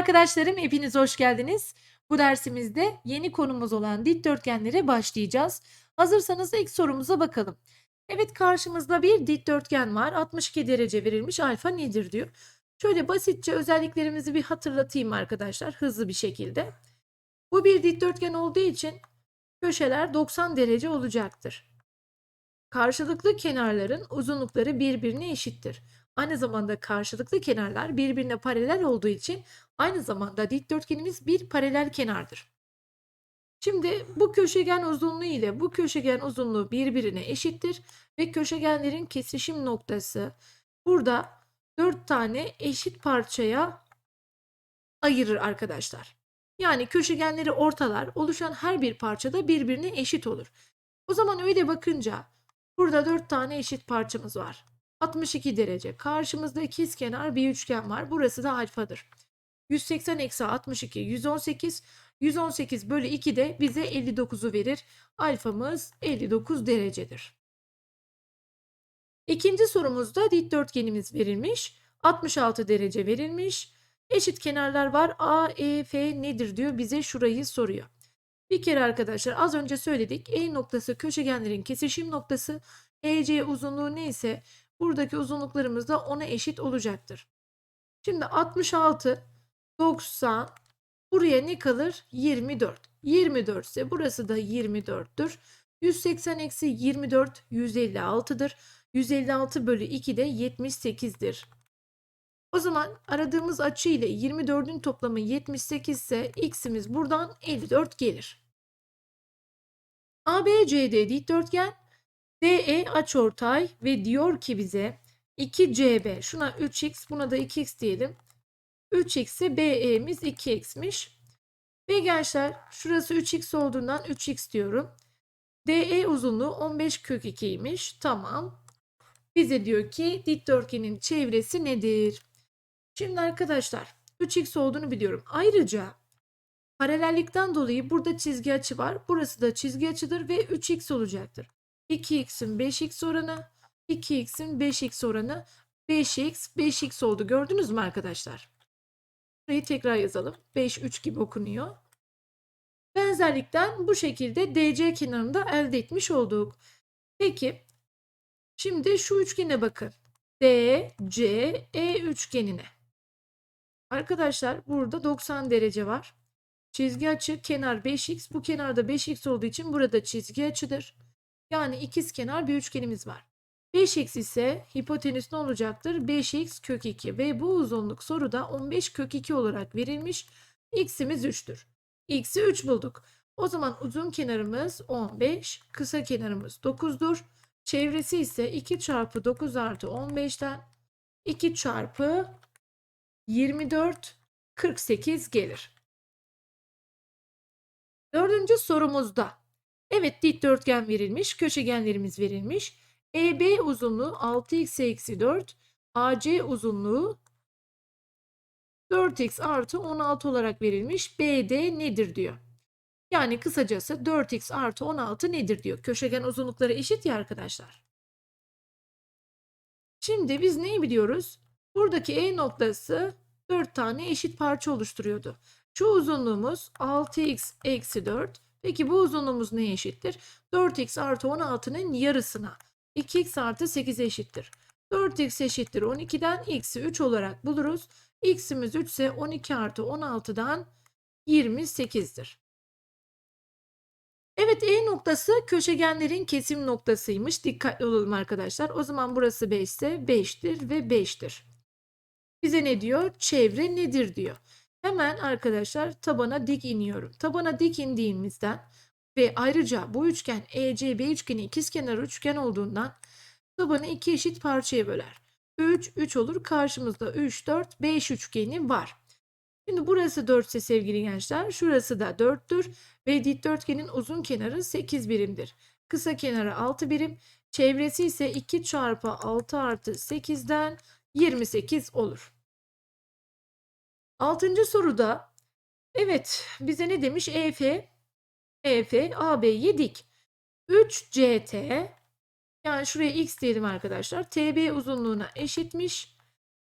arkadaşlarım, hepiniz hoş geldiniz. Bu dersimizde yeni konumuz olan dikdörtgenlere başlayacağız. Hazırsanız ilk sorumuza bakalım. Evet karşımızda bir dikdörtgen var. 62 derece verilmiş alfa nedir diyor. Şöyle basitçe özelliklerimizi bir hatırlatayım arkadaşlar hızlı bir şekilde. Bu bir dikdörtgen olduğu için köşeler 90 derece olacaktır. Karşılıklı kenarların uzunlukları birbirine eşittir. Aynı zamanda karşılıklı kenarlar birbirine paralel olduğu için aynı zamanda dikdörtgenimiz bir paralel kenardır. Şimdi bu köşegen uzunluğu ile bu köşegen uzunluğu birbirine eşittir ve köşegenlerin kesişim noktası burada 4 tane eşit parçaya ayırır arkadaşlar. Yani köşegenleri ortalar oluşan her bir parçada birbirine eşit olur. O zaman öyle bakınca burada 4 tane eşit parçamız var. 62 derece. Karşımızda ikizkenar bir üçgen var. Burası da alfadır. 180 eksi 62 118. 118 bölü 2 de bize 59'u verir. Alfamız 59 derecedir. İkinci sorumuzda dikdörtgenimiz verilmiş. 66 derece verilmiş. Eşit kenarlar var. A, E, F nedir diyor. Bize şurayı soruyor. Bir kere arkadaşlar az önce söyledik. E noktası köşegenlerin kesişim noktası. EC uzunluğu neyse buradaki uzunluklarımız da ona eşit olacaktır. Şimdi 66, 90, buraya ne kalır? 24. 24 ise burası da 24'tür. 180 eksi 24 156'dır. 156 bölü 2 de 78'dir. O zaman aradığımız açı ile 24'ün toplamı 78 ise x'imiz buradan 54 gelir. ABCD dikdörtgen DE açıortay ve diyor ki bize 2CB şuna 3x buna da 2x diyelim. 3x ise BE'miz 2x'miş. Ve gençler şurası 3x olduğundan 3x diyorum. DE uzunluğu 15 kök 2'ymiş. Tamam. Bize diyor ki dikdörtgenin çevresi nedir? Şimdi arkadaşlar 3x olduğunu biliyorum. Ayrıca paralellikten dolayı burada çizgi açı var. Burası da çizgi açıdır ve 3x olacaktır. 2x'in 5x oranı, 2x'in 5x oranı 5x, 5x oldu. Gördünüz mü arkadaşlar? Burayı tekrar yazalım. 5, 3 gibi okunuyor. Benzerlikten bu şekilde DC kenarında elde etmiş olduk. Peki, şimdi şu üçgene bakın. DC, E üçgenine. Arkadaşlar burada 90 derece var. Çizgi açı kenar 5x. Bu kenarda 5x olduğu için burada çizgi açıdır. Yani ikiz kenar bir üçgenimiz var. 5x ise hipotenüs ne olacaktır? 5x kök 2 ve bu uzunluk soruda 15 kök 2 olarak verilmiş. x'imiz 3'tür. x'i 3 bulduk. O zaman uzun kenarımız 15, kısa kenarımız 9'dur. Çevresi ise 2 çarpı 9 artı 15'ten 2 çarpı 24, 48 gelir. Dördüncü sorumuzda Evet dikdörtgen verilmiş, köşegenlerimiz verilmiş. EB uzunluğu 6x eksi 4, AC uzunluğu 4x artı 16 olarak verilmiş. BD nedir diyor. Yani kısacası 4x artı 16 nedir diyor. Köşegen uzunlukları eşit ya arkadaşlar. Şimdi biz neyi biliyoruz? Buradaki E noktası 4 tane eşit parça oluşturuyordu. Şu uzunluğumuz 6x eksi 4. Peki bu uzunluğumuz neye eşittir? 4x artı 16'nın yarısına. 2x artı 8'e eşittir. 4x eşittir 12'den x'i 3 olarak buluruz. x'imiz 3 ise 12 artı 16'dan 28'dir. Evet E noktası köşegenlerin kesim noktasıymış. Dikkatli olalım arkadaşlar. O zaman burası 5 ise 5'tir ve 5'tir. Bize ne diyor? Çevre nedir diyor. Hemen arkadaşlar tabana dik iniyorum. Tabana dik indiğimizden ve ayrıca bu üçgen ECB üçgeni ikizkenar üçgen olduğundan tabanı iki eşit parçaya böler. 3, 3 olur. Karşımızda 3, 4, 5 üçgeni var. Şimdi burası 4 ise sevgili gençler şurası da 4'tür ve dikdörtgenin uzun kenarı 8 birimdir. Kısa kenarı 6 birim. Çevresi ise 2 çarpı 6 artı 8'den 28 olur. Altıncı soruda evet bize ne demiş? EF EF AB'ye dik. 3 CT yani şuraya x diyelim arkadaşlar. TB uzunluğuna eşitmiş.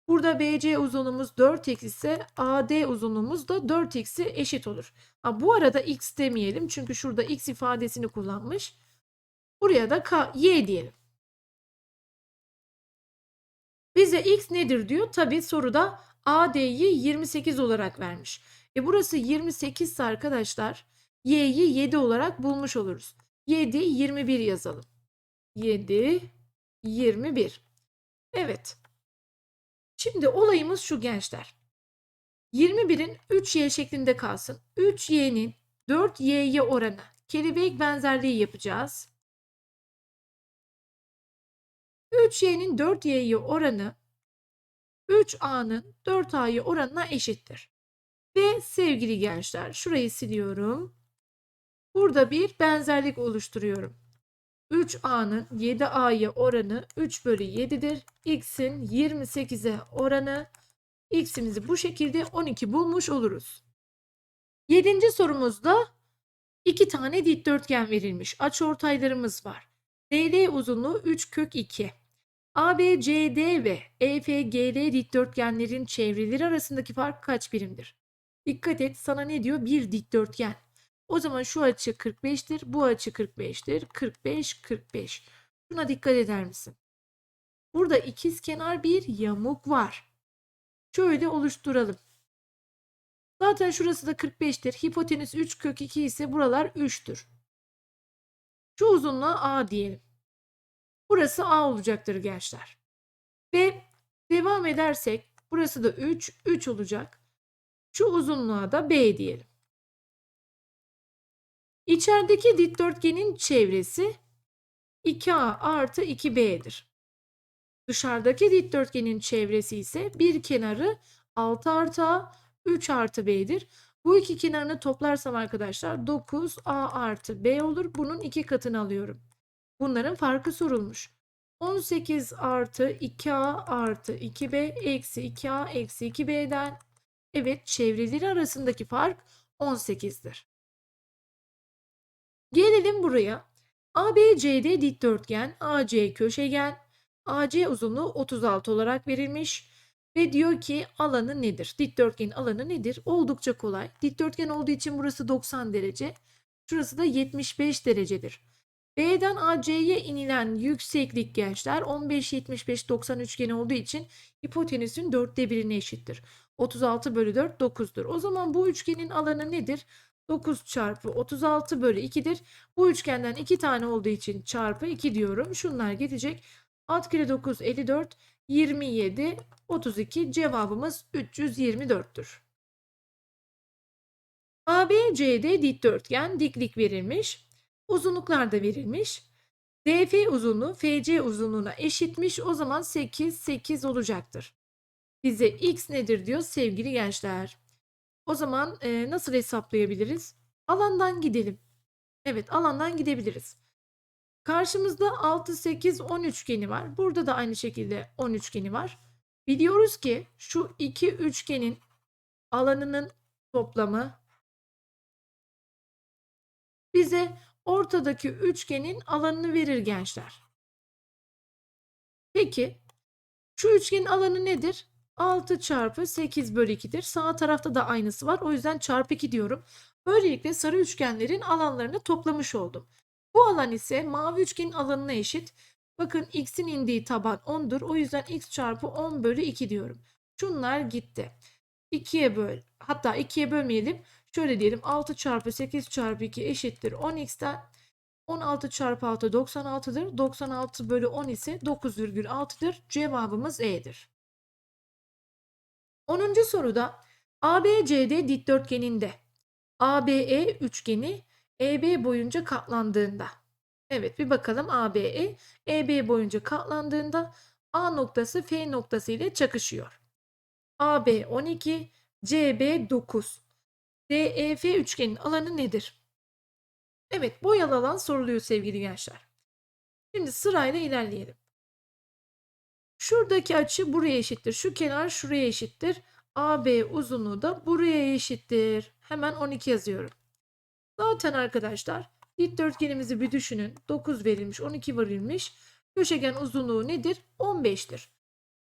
Burada BC uzunluğumuz 4x ise AD uzunluğumuz da 4x'i eşit olur. Ha, bu arada x demeyelim çünkü şurada x ifadesini kullanmış. Buraya da k, y diyelim. Bize x nedir diyor. Tabi soruda AD'yi 28 olarak vermiş. E burası 28 ise arkadaşlar y'yi 7 olarak bulmuş oluruz. 7, 21 yazalım. 7, 21. Evet. Şimdi olayımız şu gençler. 21'in 3y şeklinde kalsın. 3y'nin 4y'ye oranı. Kelebek benzerliği yapacağız. 3y'nin 4y'ye oranı 3a'nın 4a'ya oranına eşittir. Ve sevgili gençler şurayı siliyorum. Burada bir benzerlik oluşturuyorum. 3a'nın 7a'ya oranı 3 bölü 7'dir. x'in 28'e oranı x'imizi bu şekilde 12 bulmuş oluruz. Yedinci sorumuzda iki tane dikdörtgen verilmiş. Açıortaylarımız var. DL uzunluğu 3 kök 2. ABCD ve E EFGD dikdörtgenlerin çevreleri arasındaki fark kaç birimdir? Dikkat et sana ne diyor? Bir dikdörtgen. O zaman şu açı 45'tir, bu açı 45'tir. 45, 45. Şuna dikkat eder misin? Burada ikiz kenar bir yamuk var. Şöyle oluşturalım. Zaten şurası da 45'tir. Hipotenüs 3 kök 2 ise buralar 3'tür. Şu uzunluğa A diyelim. Burası A olacaktır gençler. Ve devam edersek burası da 3, 3 olacak. Şu uzunluğa da B diyelim. İçerideki dikdörtgenin çevresi 2A artı 2B'dir. Dışarıdaki dikdörtgenin çevresi ise bir kenarı 6 artı A, 3 artı B'dir. Bu iki kenarını toplarsam arkadaşlar 9A artı B olur. Bunun iki katını alıyorum. Bunların farkı sorulmuş. 18 artı 2A artı 2B eksi 2A eksi 2B'den evet çevreleri arasındaki fark 18'dir. Gelelim buraya. ABCD dikdörtgen, AC köşegen, AC uzunluğu 36 olarak verilmiş ve diyor ki alanı nedir? Dikdörtgenin alanı nedir? Oldukça kolay. Dikdörtgen olduğu için burası 90 derece. Şurası da 75 derecedir. B'den AC'ye inilen yükseklik gençler 15 75 90 üçgeni olduğu için hipotenüsün dörtte birine eşittir. 36 bölü 4 9'dur. O zaman bu üçgenin alanı nedir? 9 çarpı 36 bölü 2'dir. Bu üçgenden 2 tane olduğu için çarpı 2 diyorum. Şunlar gelecek. 6 kere 9 54 27 32 cevabımız 324'tür. ABCD dikdörtgen diklik verilmiş. Uzunluklar da verilmiş. DF uzunluğu FC uzunluğuna eşitmiş. O zaman 8 8 olacaktır. Bize x nedir diyor sevgili gençler. O zaman e, nasıl hesaplayabiliriz? Alandan gidelim. Evet alandan gidebiliriz. Karşımızda 6, 8, 10 üçgeni var. Burada da aynı şekilde 10 üçgeni var. Biliyoruz ki şu iki üçgenin alanının toplamı bize ortadaki üçgenin alanını verir gençler. Peki şu üçgenin alanı nedir? 6 çarpı 8 bölü 2'dir. Sağ tarafta da aynısı var. O yüzden çarpı 2 diyorum. Böylelikle sarı üçgenlerin alanlarını toplamış oldum. Bu alan ise mavi üçgenin alanına eşit. Bakın x'in indiği taban 10'dur. O yüzden x çarpı 10 bölü 2 diyorum. Şunlar gitti. 2'ye böl. Hatta 2'ye bölmeyelim. Şöyle diyelim 6 çarpı 8 çarpı 2 eşittir 10x'ten 16 çarpı 6 96'dır. 96 bölü 10 ise 9,6'dır. Cevabımız E'dir. 10. soruda ABCD dikdörtgeninde ABE üçgeni EB boyunca katlandığında. Evet bir bakalım ABE EB boyunca katlandığında A noktası F noktası ile çakışıyor. AB 12, CB 9. DEF üçgenin alanı nedir? Evet boyalı alan soruluyor sevgili gençler. Şimdi sırayla ilerleyelim. Şuradaki açı buraya eşittir. Şu kenar şuraya eşittir. AB uzunluğu da buraya eşittir. Hemen 12 yazıyorum. Zaten arkadaşlar dikdörtgenimizi bir düşünün. 9 verilmiş, 12 verilmiş. Köşegen uzunluğu nedir? 15'tir.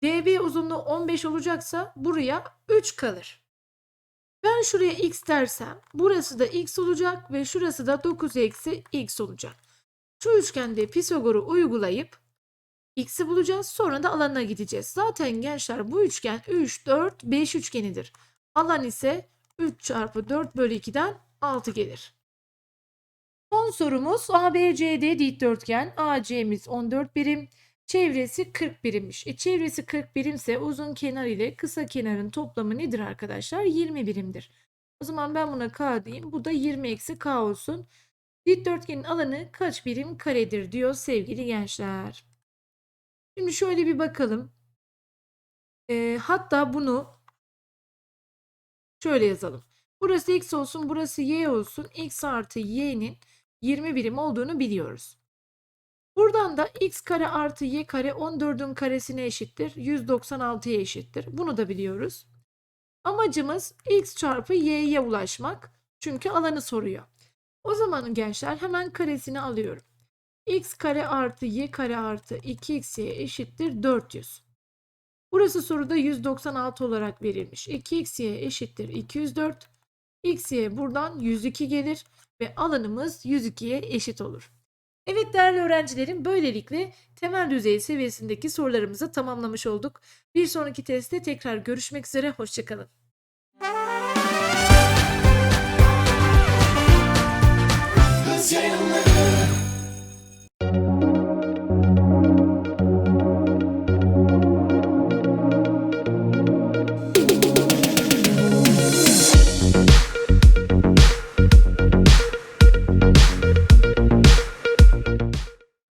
DB uzunluğu 15 olacaksa buraya 3 kalır. Ben şuraya x dersem burası da x olacak ve şurası da 9 eksi x olacak. Şu üçgende Pisagor'u uygulayıp x'i bulacağız sonra da alanına gideceğiz. Zaten gençler bu üçgen 3, 4, 5 üçgenidir. Alan ise 3 çarpı 4 bölü 2'den 6 gelir. Son sorumuz ABCD dikdörtgen. AC'miz 14 birim. Çevresi 40 birimmiş. E, çevresi 40 birimse uzun kenar ile kısa kenarın toplamı nedir arkadaşlar? 20 birimdir. O zaman ben buna K diyeyim. Bu da 20 eksi K olsun. Dikdörtgenin alanı kaç birim karedir diyor sevgili gençler. Şimdi şöyle bir bakalım. E, hatta bunu şöyle yazalım. Burası x olsun, burası y olsun. x artı y'nin 20 birim olduğunu biliyoruz. Buradan da x kare artı y kare 14'ün karesine eşittir. 196'ya eşittir. Bunu da biliyoruz. Amacımız x çarpı y'ye ulaşmak. Çünkü alanı soruyor. O zaman gençler hemen karesini alıyorum. x kare artı y kare artı 2xy eşittir 400. Burası soruda 196 olarak verilmiş. 2xy eşittir 204. xy buradan 102 gelir ve alanımız 102'ye eşit olur. Evet değerli öğrencilerim böylelikle temel düzey seviyesindeki sorularımızı tamamlamış olduk. Bir sonraki testte tekrar görüşmek üzere hoşçakalın.